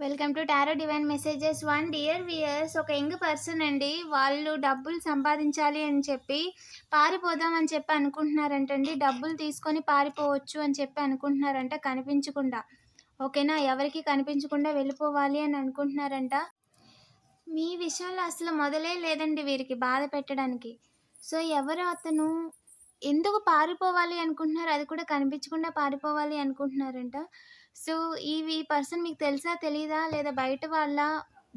Welcome to tarot divine messages. One dear viewers ఒక young person అండి. వాళ్ళు డబ్బులు సంపాదించాలి అని చెప్పి పారిపోదాం అని చెప్పి అనుకుంటున్నారంటండి. డబ్బులు తీసుకొని పారిపోవచ్చు అని చెప్పి అనుకుంటున్నారంట కనిపించకుండా. ఓకేనా? ఎవరికి కనిపించకుండా వెళ్ళిపోవాలి అని అనుకుంటున్నారంట. మీ విషయంలో అసలు మొదలే లేదండి వీరికి బాధ పెట్టడానికి. సో ఎవరు అతను? ఎందుకు పారిపోవాలి అనుకుంటున్నారు? అది కూడా కనిపించకుండా పారిపోవాలి అనుకుంటున్నారంట. సో ఈ పర్సన్ మీకు తెలుసా తెలీదా? లేదా బయట వాళ్ళ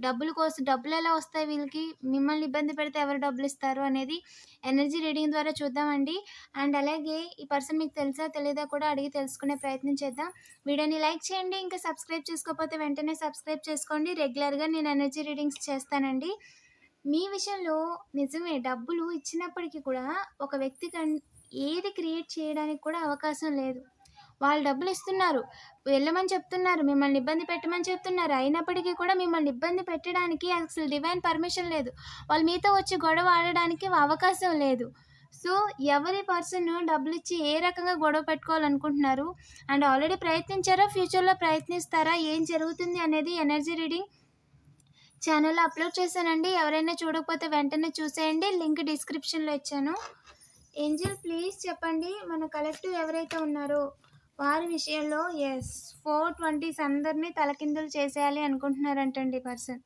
డబ్బుల కోసం డబ్బులు ఎలా వస్తాయి వీళ్ళకి? మిమ్మల్ని ఇబ్బంది పెడితే ఎవరు డబ్బులు ఇస్తారు? అనేది ఎనర్జీ రీడింగ్ ద్వారా చూద్దామండి. అండ్ అలాగే ఈ పర్సన్ మీకు తెలుసా తెలీదా కూడా అడిగి తెలుసుకునే ప్రయత్నం చేద్దాం. వీడియోని లైక్ చేయండి. ఇంకా సబ్స్క్రైబ్ చేసుకోకపోతే వెంటనే సబ్స్క్రైబ్ చేసుకోండి. రెగ్యులర్గా నేను ఎనర్జీ రీడింగ్స్ చేస్తానండి. మీ విషయంలో నిజమే డబ్బులు ఇచ్చినప్పటికీ కూడా ఒక వ్యక్తి కన్ ఏది క్రియేట్ చేయడానికి కూడా అవకాశం లేదు. వాళ్ళు డబ్బులు ఇస్తున్నారు. వెళ్ళమని చెప్తున్నారు. మిమ్మల్ని ఇబ్బంది పెట్టమని చెప్తున్నారు. అయినప్పటికీ కూడా మిమ్మల్ని ఇబ్బంది పెట్టడానికి అసలు డివైన్ పర్మిషన్ లేదు. వాళ్ళు మీతో వచ్చి గొడవ ఆడడానికి అవకాశం లేదు. సో ఎవరి పర్సన్ డబ్బులు ఇచ్చి ఏ రకంగా గొడవ పెట్టుకోవాలనుకుంటున్నారు? అండ్ ఆల్రెడీ ప్రయత్నించారా? ఫ్యూచర్లో ప్రయత్నిస్తారా? ఏం జరుగుతుంది అనేది ఎనర్జీ రీడింగ్ ఛానల్లో అప్లోడ్ చేశానండి. ఎవరైనా చూడకపోతే వెంటనే చూసేయండి. లింక్ డిస్క్రిప్షన్లో ఇచ్చాను. ఏంజిల్ ప్లీజ్ చెప్పండి. మన కలెక్టివ్ ఎవరైతే ఉన్నారో వారి విషయంలో ఎస్ ఫోర్ ట్వంటీస్ అందరినీ తలకిందులు చేసేయాలి అనుకుంటున్నారంటండి పర్సన్.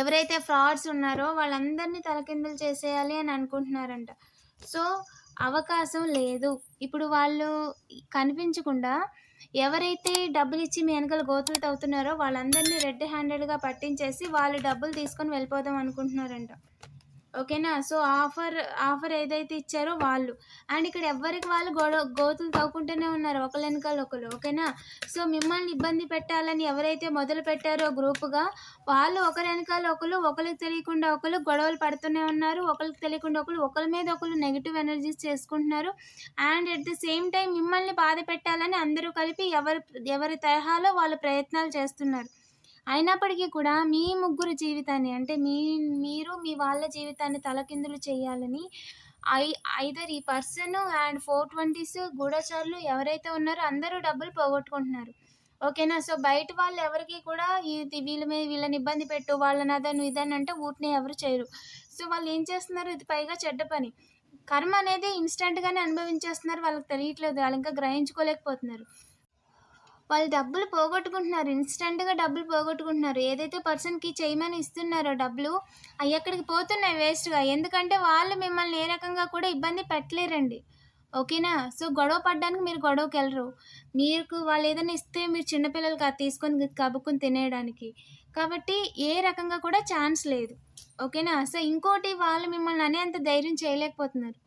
ఎవరైతే ఫ్రాడ్స్ ఉన్నారో వాళ్ళందరినీ తలకిందులు చేసేయాలి అని అనుకుంటున్నారంట. సో అవకాశం లేదు. ఇప్పుడు వాళ్ళు కనిపించకుండా ఎవరైతే డబ్బులు ఇచ్చి మీ వెనకాల గోతులు తవ్వుతున్నారో వాళ్ళందరినీ రెడ్ హ్యాండెడ్గా పట్టించేసి వాళ్ళు డబ్బులు తీసుకొని వెళ్ళిపోదాం అనుకుంటున్నారంట. ఓకేనా? సో ఆఫర్ ఆఫర్ ఏదైతే ఇచ్చారో వాళ్ళు. అండ్ ఇక్కడ ఎవరికి వాళ్ళు గొడవ గోతులు తవ్వుకుంటూనే ఉన్నారు. ఒకరి వెనకాల ఒకరు ఓకేనా? సో మిమ్మల్ని ఇబ్బంది పెట్టాలని ఎవరైతే మొదలు పెట్టారో గ్రూపుగా వాళ్ళు ఒకరి వెనకాల ఒకరు ఒకరికి తెలియకుండా ఒకరు గొడవలు పడుతూనే ఉన్నారు. ఒకరికి తెలియకుండా ఒకరు ఒకరి మీద ఒకరు నెగిటివ్ ఎనర్జీస్ చేసుకుంటున్నారు. And at the same time మిమ్మల్ని బాధ పెట్టాలని అందరూ కలిపి ఎవరి ఎవరి తరహాలో వాళ్ళు ప్రయత్నాలు చేస్తున్నారు. అయినప్పటికీ కూడా మీ ముగ్గురు జీవితాన్ని అంటే మీ మీరు మీ వాళ్ళ జీవితాన్ని తలకిందులు చేయాలని ఐ ఐదర్ ఈ పర్సన్ అండ్ ఫోర్ ట్వంటీస్ గూఢచారులు ఎవరైతే ఉన్నారో అందరూ డబ్బులు పోగొట్టుకుంటున్నారు. ఓకేనా? సో బయట వాళ్ళు ఎవరికి కూడా ఇది వీళ్ళ మీద వీళ్ళని ఇబ్బంది పెట్టు వాళ్ళని అదను ఇదని అంటే ఊటిని ఎవరు చేయరు. సో వాళ్ళు ఏం చేస్తున్నారు? ఇది పైగా చెడ్డ పని. కర్మ అనేది ఇన్స్టెంట్గానే అనుభవించేస్తున్నారు వాళ్ళకి తెలియట్లేదు వాళ్ళు ఇంకా గ్రహించుకోలేకపోతున్నారు. వాళ్ళు డబ్బులు పోగొట్టుకుంటున్నారు. ఇన్స్టెంట్గా డబ్బులు పోగొట్టుకుంటున్నారు. ఏదైతే పర్సన్కి చేయమని ఇస్తున్నారో డబ్బులు అవి ఎక్కడికి పోతున్నాయి వేస్ట్గా? ఎందుకంటే వాళ్ళు మిమ్మల్ని ఏ రకంగా కూడా ఇబ్బంది పెట్టలేరండి. ఓకేనా? సో గొడవ పడ్డానికి మీరు గొడవకి వెళ్ళరు. మీకు వాళ్ళు ఏదైనా ఇస్తే మీరు చిన్నపిల్లలు అది తీసుకొని కబుక్కుని తినేయడానికి. కాబట్టి ఏ రకంగా కూడా ఛాన్స్ లేదు. ఓకేనా? సో ఇంకోటి వాళ్ళు మిమ్మల్ని అనేంత ధైర్యం చేయలేకపోతున్నారు.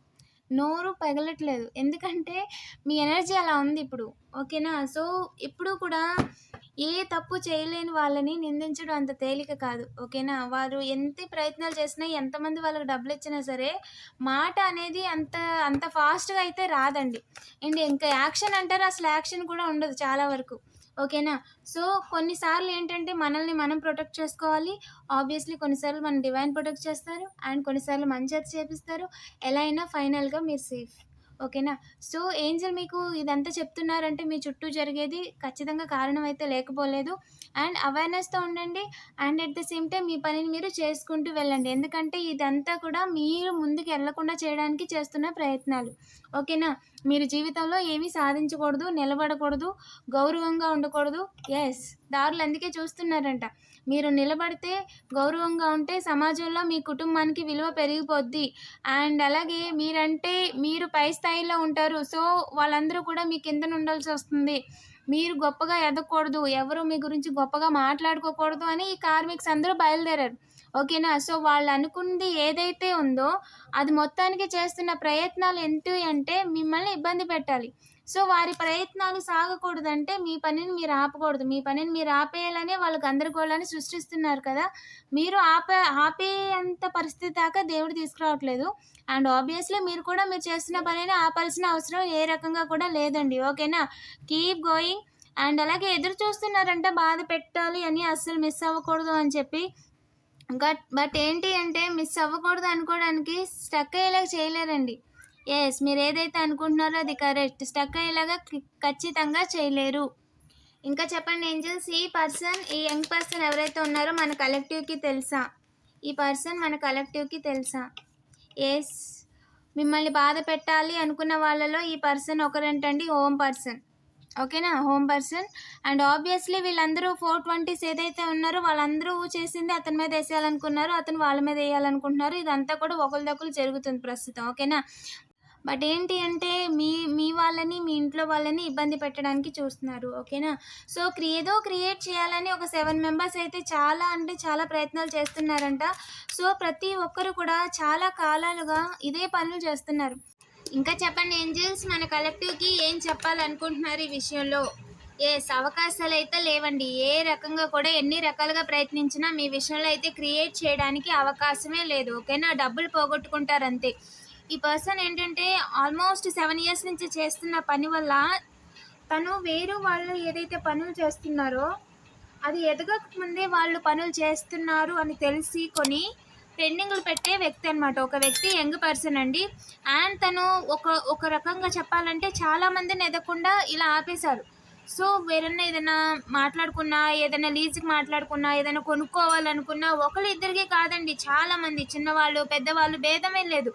నోరు పగలట్లేదు. ఎందుకంటే మీ ఎనర్జీ అలా ఉంది ఇప్పుడు. ఓకేనా? సో ఇప్పుడు కూడా ఏ తప్పు చేయలేని వాళ్ళని నిందించడం అంత తేలిక కాదు. ఓకేనా? వారు ఎంత ప్రయత్నాలు చేసినా ఎంతమంది వాళ్ళకి డబ్బులు ఇచ్చినా సరే మాట అనేది అంత అంత ఫాస్ట్గా అయితే రాదండి. అండ్ ఇంకా యాక్షన్ అంటారు అసలు యాక్షన్ కూడా ఉండదు చాలా వరకు. ఓకేనా? సో కొన్నిసార్లు ఏంటంటే మనల్ని మనం ప్రొటెక్ట్ చేసుకోవాలి. ఆబ్వియస్లీ కొన్నిసార్లు మన డివైన్ ప్రొటెక్ట్ చేస్తారు. అండ్ కొన్నిసార్లు మంచి చేపిస్తారు. ఎలా అయినా ఫైనల్గా మీరు సేఫ్. ఓకేనా? సో ఏంజల్ మీకు ఇదంతా చెప్తున్నారంటే మీ చుట్టూ జరిగేది ఖచ్చితంగా కారణం అయితే లేకపోలేదు. అండ్ అవేర్నెస్తో ఉండండి. And at the same time మీ పనిని మీరు చేసుకుంటూ వెళ్ళండి. ఎందుకంటే ఇదంతా కూడా మీరు ముందుకు వెళ్ళకుండా చేయడానికి చేస్తున్న ప్రయత్నాలు. ఓకేనా? మీరు జీవితంలో ఏమీ సాధించకూడదు నిలబడకూడదు గౌరవంగా ఉండకూడదు. ఎస్ దారులు అందుకే చూస్తున్నారంట. మీరు నిలబడితే గౌరవంగా ఉంటే సమాజంలో మీ కుటుంబానికి విలువ పెరిగిపోద్ది. అండ్ అలాగే మీరంటే మీరు పై స్థాయిలో ఉంటారు. సో వాళ్ళందరూ కూడా మీ కింద ఉండాల్సి వస్తుంది. మీరు గొప్పగా ఎదగకూడదు ఎవరు మీ గురించి గొప్పగా మాట్లాడుకోకూడదు అని ఈ కార్మిక్స్ అందరూ బయలుదేరారు. ఓకేనా? సో వాళ్ళు అనుకుంది ఏదైతే ఉందో అది మొత్తానికి చేస్తున్న ప్రయత్నాలు ఏంటి అంటే మిమ్మల్ని ఇబ్బంది పెట్టాలి. సో వారి ప్రయత్నాలు సాగకూడదంటే మీ పనిని మీరు ఆపకూడదు. మీ పనిని మీరు ఆపేయాలనే వాళ్ళకి గందరగోళాన్ని సృష్టిస్తున్నారు కదా. మీరు ఆపే ఆపేంత పరిస్థితి దాకా దేవుడు తీసుకురావట్లేదు. అండ్ ఆబ్వియస్లీ మీరు కూడా మీరు చేస్తున్న పనిని ఆపాల్సిన అవసరం ఏ రకంగా కూడా లేదండి. ఓకేనా? కీప్ గోయింగ్ అండ్ అలాగే ఎదురు చూస్తున్నారంటే బాధ పెట్టాలి అని అస్సలు మిస్ అవ్వకూడదు అని చెప్పి. బట్ బట్ ఏంటి అంటే మిస్ అవ్వకూడదు అనుకోవడానికి స్టక్ అయ్యేలాగా చేయలేరండి. ఎస్ మీరు ఏదైతే అనుకుంటున్నారో అది కరెక్ట్ స్టక్ అయ్యేలాగా ఖచ్చితంగా చేయలేరు. ఇంకా చెప్పండి ఏంజల్స్ ఈ పర్సన్ ఈ యంగ్ పర్సన్ ఎవరైతే ఉన్నారో మన కలెక్టివ్కి తెలుసా? ఈ పర్సన్ మన కలెక్టివ్కి తెలుసా? ఎస్ మిమ్మల్ని బాధ పెట్టాలి అనుకున్న వాళ్ళలో ఈ పర్సన్ ఒకరేంటండి హోమ్ పర్సన్ ఓకేనా? Home person. అండ్ ఆబ్వియస్లీ వీళ్ళందరూ ఫోర్ ట్వంటీస్ ఏదైతే ఉన్నారో వాళ్ళందరూ చేసింది అతని మీద వేసేయాలనుకున్నారు అతను వాళ్ళ మీద వేయాలనుకుంటున్నారు. ఇదంతా కూడా ఒకరిదొకరు జరుగుతుంది ప్రస్తుతం. ఓకేనా? బట్ ఏంటి అంటే మీ మీ వాళ్ళని మీ ఇంట్లో వాళ్ళని ఇబ్బంది పెట్టడానికి చూస్తున్నారు. ఓకేనా? సో క్రి- ఏదో క్రియేట్ చేయాలని ఒక సెవెన్ మెంబర్స్ అయితే చాలా అంటే చాలా ప్రయత్నాలు చేస్తున్నారంట. సో ప్రతి ఒక్కరు కూడా చాలా కాలాలుగా ఇదే పనులు చేస్తున్నారు. ఇంకా చెప్పండి ఏంజల్స్? మన కలెక్టివ్కి ఏం చెప్పాలనుకుంటున్నారు ఈ విషయంలో? ఎస్ అవకాశాలు అయితే లేవండి. ఏ రకంగా కూడా ఎన్ని రకాలుగా ప్రయత్నించినా మీ విషయంలో అయితే క్రియేట్ చేయడానికి అవకాశమే లేదు. ఓకేనా? డబ్బులు పోగొట్టుకుంటారు అంతే. ఈ పర్సన్ ఏంటంటే ఆల్మోస్ట్ సెవెన్ ఇయర్స్ నుంచి చేస్తున్న పని వల్ల తను వేరు వాళ్ళు ఏదైతే పనులు చేస్తున్నారో అది ఎదగక ముందే వాళ్ళు పనులు చేస్తున్నారు అని తెలిసి కొని పెండింగ్లు పెట్టే వ్యక్తి అనమాట ఒక వ్యక్తి యంగ్ పర్సన్ అండి. అండ్ తను ఒక ఒక రకంగా చెప్పాలంటే చాలా మందిని ఎదగకుండా ఇలా ఆపేశారు. సో వేరన్నా ఏదైనా మాట్లాడుకున్నా ఏదైనా లీజ్కి మాట్లాడుకున్నా ఏదైనా కొనుక్కోవాలనుకున్నా ఒకళ్ళు ఇద్దరికి కాదండి చాలామంది చిన్నవాళ్ళు పెద్దవాళ్ళు భేదమే లేదు.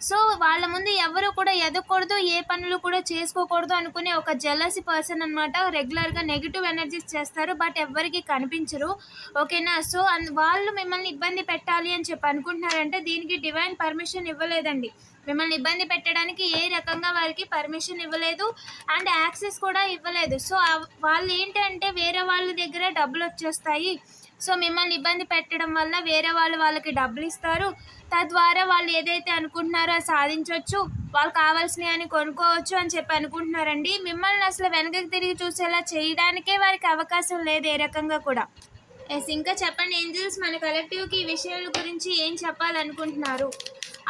సో వాళ్ళ ముందు ఎవరు కూడా ఎదగకూడదు ఏ పనులు కూడా చేసుకోకూడదు అనుకునే ఒక జెలసి పర్సన్ అనమాట రెగ్యులర్గా నెగిటివ్ ఎనర్జీస్ చేస్తారు బట్ ఎవ్వరికి కనిపించరు. ఓకేనా సో అన్- వాళ్ళు మిమ్మల్ని ఇబ్బంది పెట్టాలి అని చెప్పి అనుకుంటున్నారంటే దీనికి డివైన్ పర్మిషన్ ఇవ్వలేదండి. మిమ్మల్ని ఇబ్బంది పెట్టడానికి ఏ రకంగా వారికి పర్మిషన్ ఇవ్వలేదు అండ్ యాక్సెస్ కూడా ఇవ్వలేదు. సో వాళ్ళు ఏంటంటే వేరే వాళ్ళ దగ్గర డబ్బులు వచ్చేస్తాయి. సో మిమ్మల్ని ఇబ్బంది పెట్టడం వల్ల వేరే వాళ్ళు వాళ్ళకి డబ్బులు ఇస్తారు. తద్వారా వాళ్ళు ఏదైతే అనుకుంటున్నారో అది సాధించవచ్చు వాళ్ళు కావాల్సినవి అని కొనుక్కోవచ్చు అని చెప్పి అనుకుంటున్నారండి. మిమ్మల్ని అసలు వెనకకి తిరిగి చూసేలా చేయడానికే వారికి అవకాశం లేదు ఏ రకంగా కూడా. ఎస్ ఇంకా చెప్పండి ఏంజల్స్ మన కలెక్టివ్కి ఈ విషయాల గురించి ఏం చెప్పాలనుకుంటున్నారు?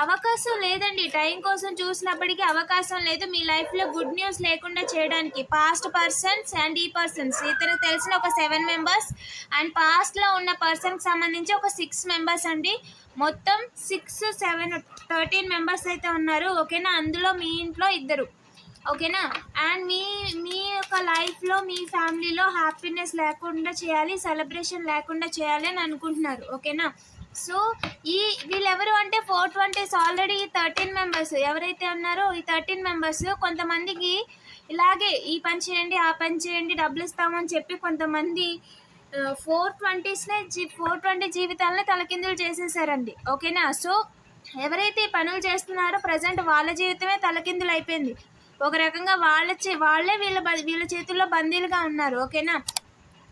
అవకాశం లేదండి టైం కోసం చూసినప్పటికీ అవకాశం లేదు. మీ లైఫ్లో గుడ్ న్యూస్ లేకుండా చేయడానికి పాస్ట్ పర్సన్స్ అండ్ ఈ పర్సన్స్ ఇతనికి తెలిసిన ఒక సెవెన్ మెంబర్స్ అండ్ పాస్ట్లో ఉన్న పర్సన్కి సంబంధించి ఒక సిక్స్ మెంబర్స్ అండి. మొత్తం సిక్స్ సెవెన్ థర్టీన్ మెంబర్స్ అయితే ఉన్నారు. ఓకేనా? అందులో మీ ఇంట్లో ఇద్దరు. ఓకేనా? అండ్ మీ మీ యొక్క లైఫ్లో మీ ఫ్యామిలీలో హ్యాపీనెస్ లేకుండా చేయాలి సెలబ్రేషన్ లేకుండా చేయాలి అని అనుకుంటున్నారు. ఓకేనా? సో ఈ వీళ్ళెవరు అంటే four twenties already thirteen members. ఎవరైతే ఉన్నారో ఈ థర్టీన్ మెంబర్స్ కొంతమందికి ఇలాగే ఈ పని చేయండి ఆ పని చేయండి డబ్బులు ఇస్తామని చెప్పి కొంతమంది ఫోర్ ట్వంటీస్నే జీ ఫోర్ ట్వంటీ జీవితాలనే తలకిందులు చేసేసారండి. ఓకేనా? సో ఎవరైతే ఈ పనులు చేస్తున్నారో ప్రజెంట్ వాళ్ళ జీవితమే తలకిందులు అయిపోయింది. ఒక రకంగా వాళ్ళ చే వాళ్ళే వీళ్ళ బ- వీళ్ళ చేతుల్లో బందీలుగా ఉన్నారు ఓకేనా?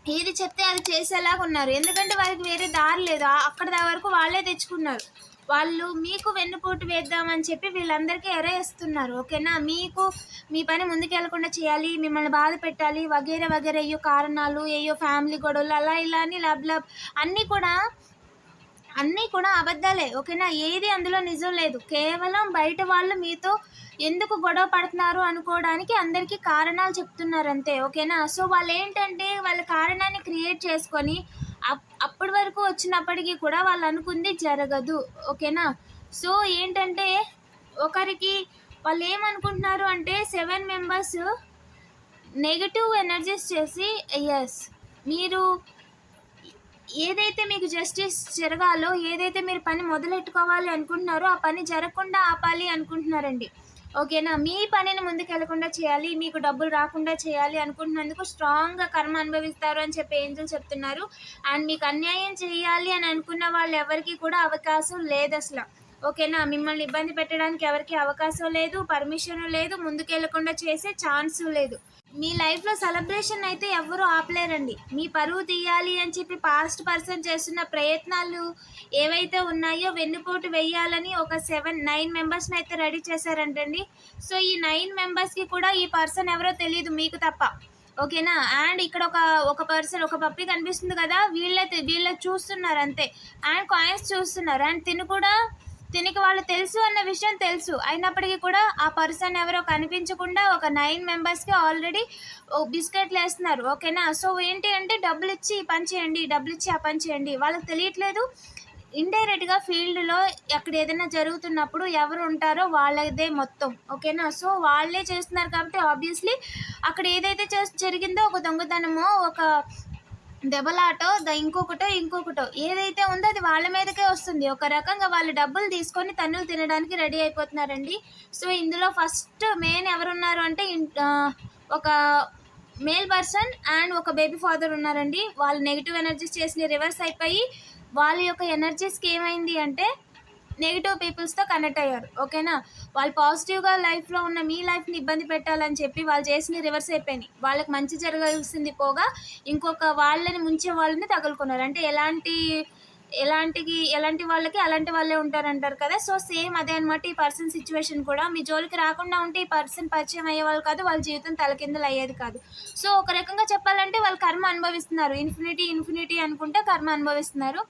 ఏది చెప్తే అది చేసేలాగా ఉన్నారు. ఎందుకంటే వారికి వేరే దారి లేదు. అక్కడ వరకు వాళ్ళే తెచ్చుకున్నారు. వాళ్ళు మీకు వెన్నుపోటు వేద్దామని చెప్పి వీళ్ళందరికీ ఎరేస్తున్నారు ఓకేనా? మీకు మీ పని ముందుకెళ్ళకుండా చేయాలి మిమ్మల్ని బాధ పెట్టాలి వగేరే వగేరే అయ్యో కారణాలు అయ్యో ఫ్యామిలీ గొడవలు అలా ఇలా అని లబ్ లబ్ అన్నీ కూడా అన్నీ కూడా అబద్ధాలే ఓకేనా? ఏది అందులో నిజం లేదు. కేవలం బయట వాళ్ళు మీతో ఎందుకు గొడవ పడుతున్నారు అనుకోవడానికి అందరికీ కారణాలు చెప్తున్నారు అంతే ఓకేనా? సో వాళ్ళు ఏంటంటే వాళ్ళ కారణాన్ని క్రియేట్ చేసుకొని అప్- అప్పటి వరకు వచ్చినప్పటికీ కూడా వాళ్ళు అనుకుంది జరగదు ఓకేనా? సో ఏంటంటే ఒకరికి వాళ్ళు ఏమనుకుంటున్నారు అంటే సెవెన్ మెంబర్స్ నెగిటివ్ ఎనర్జీస్ చేసి ఎస్ మీరు ఏదైతే మీకు జస్టిస్ జరగాలో ఏదైతే మీరు పని మొదలెట్టుకోవాలి అనుకుంటున్నారో ఆ పని జరగకుండా ఆపాలి అనుకుంటున్నారండి. ఓకేనా? మీ పనిని ముందుకెళ్ళకుండా చేయాలి మీకు డబ్బులు రాకుండా చేయాలి అనుకుంటున్నందుకు స్ట్రాంగ్గా కర్మ అనుభవిస్తారు అని చెప్పి ఏంజల్ చెప్తున్నారు. అండ్ మీకు అన్యాయం చేయాలి అని అనుకున్న వాళ్ళు ఎవరికి కూడా అవకాశం లేదు అసలు ఓకేనా? మిమ్మల్ని ఇబ్బంది పెట్టడానికి ఎవరికి అవకాశం లేదు పర్మిషన్ లేదు ముందుకెళ్ళకుండా చేసే ఛాన్స్ లేదు. మీ లైఫ్లో సెలబ్రేషన్ అయితే ఎవరూ ఆపలేరండి. మీ పరువు తీయాలి అని చెప్పి పాస్ట్ పర్సన్ చేస్తున్న ప్రయత్నాలు ఏవైతే ఉన్నాయో వెన్నుపోటు వేయాలని ఒక సెవెన్ నైన్ మెంబర్స్ని అయితే రెడీ చేశారంటండి. సో ఈ నైన్ మెంబర్స్కి కూడా ఈ పర్సన్ ఎవరో తెలియదు మీకు తప్ప. ఓకేనా? అండ్ ఇక్కడ ఒక ఒక పర్సన్ ఒక పప్పి కనిపిస్తుంది కదా వీళ్ళ వీళ్ళ చూస్తున్నారు అంతే. అండ్ కాయిన్స్ చూస్తున్నారు. అండ్ తిను కూడా దీనికి వాళ్ళు తెలుసు అన్న విషయం తెలుసు. అయినప్పటికీ కూడా ఆ పర్సన్ ఎవరో కనిపించకుండా ఒక నైన్ మెంబర్స్కి ఆల్రెడీ బిస్కెట్లు వేస్తున్నారు. ఓకేనా? సో ఏంటి అంటే డబ్బులు ఇచ్చి పని చేయండి డబ్బులు ఇచ్చి ఆ పని చేయండి. వాళ్ళకి తెలియట్లేదు. ఇండైరెక్ట్గా ఫీల్డ్లో అక్కడ ఏదైనా జరుగుతున్నప్పుడు ఎవరు ఉంటారో వాళ్ళదే మొత్తం. ఓకేనా? సో వాళ్ళే చేస్తున్నారు కాబట్టి ఆబ్వియస్లీ అక్కడ ఏదైతే చేస్ జరిగిందో ఒక దొంగతనమో ఒక దెబ్బలాటో ద ఇంకొకటో ఇంకొకటో ఏదైతే ఉందో అది వాళ్ళ మీదకే వస్తుంది. ఒక రకంగా వాళ్ళు డబ్బులు తీసుకొని తన్నులు తినడానికి రెడీ అయిపోతున్నారండి. సో ఇందులో ఫస్ట్ మెయిన్ ఎవరున్నారు అంటే ఒక మేల్ పర్సన్ అండ్ ఒక బేబీ ఫాదర్ ఉన్నారండి. వాళ్ళు నెగిటివ్ ఎనర్జీస్ చేసిన రివర్స్ అయిపోయి వాళ్ళ యొక్క ఎనర్జీస్కి ఏమైంది అంటే నెగిటివ్ పీపుల్స్తో కనెక్ట్ అయ్యారు. ఓకేనా? వాళ్ళు పాజిటివ్గా లైఫ్లో ఉన్న మీ లైఫ్ని ఇబ్బంది పెట్టాలని చెప్పి వాళ్ళు చేసిన రివర్స్ అయిపోయినాయి. వాళ్ళకి మంచి జరగాల్సింది పోగా ఇంకొక వాళ్ళని ముంచే వాళ్ళని తగులుకున్నారు. అంటే ఎలాంటి ఎలాంటికి ఎలాంటి వాళ్ళకి అలాంటి వాళ్ళే ఉంటారంటారు కదా? సో సేమ్ అదే అనమాట ఈ పర్సన్ సిచ్యువేషన్ కూడా. మీ జోలికి రాకుండా ఉంటే ఈ పర్సన్ పరిచయం అయ్యేవాళ్ళు కాదు వాళ్ళ జీవితం తలకిందలు అయ్యేది కాదు. సో ఒక రకంగా చెప్పాలంటే వాళ్ళు కర్మ అనుభవిస్తున్నారు. ఇన్ఫినిటీ ఇన్ఫినిటీ అనుకుంటే కర్మ అనుభవిస్తున్నారు.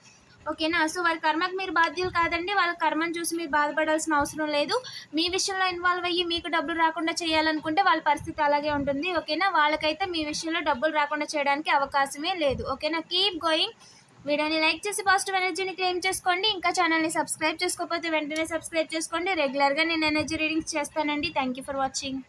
ఓకేనా? సో వాళ్ళ కర్మకు మీరు బాధ్యులు కాదండి. వాళ్ళ కర్మను చూసి మీరు బాధపడాల్సిన అవసరం లేదు. మీ విషయంలో ఇన్వాల్వ్ అయ్యి మీకు డబ్బులు రాకుండా చేయాలనుకుంటే వాళ్ళ పరిస్థితి అలాగే ఉంటుంది. ఓకేనా? వాళ్ళకైతే మీ విషయంలో డబ్బులు రాకుండా చేయడానికి అవకాశమే లేదు. ఓకేనా? కీప్ గోయింగ్ వీడియోని లైక్ చేసి పాజిటివ్ ఎనర్జీని క్లెయిమ్ చేసుకోండి. ఇంకా ఛానల్ని సబ్స్క్రైబ్ చేసుకోకపోతే వెంటనే సబ్స్క్రైబ్ చేసుకోండి. రెగ్యులర్గా నేను ఎనర్జీ రీడింగ్స్ చేస్తానండి. Thank you for watching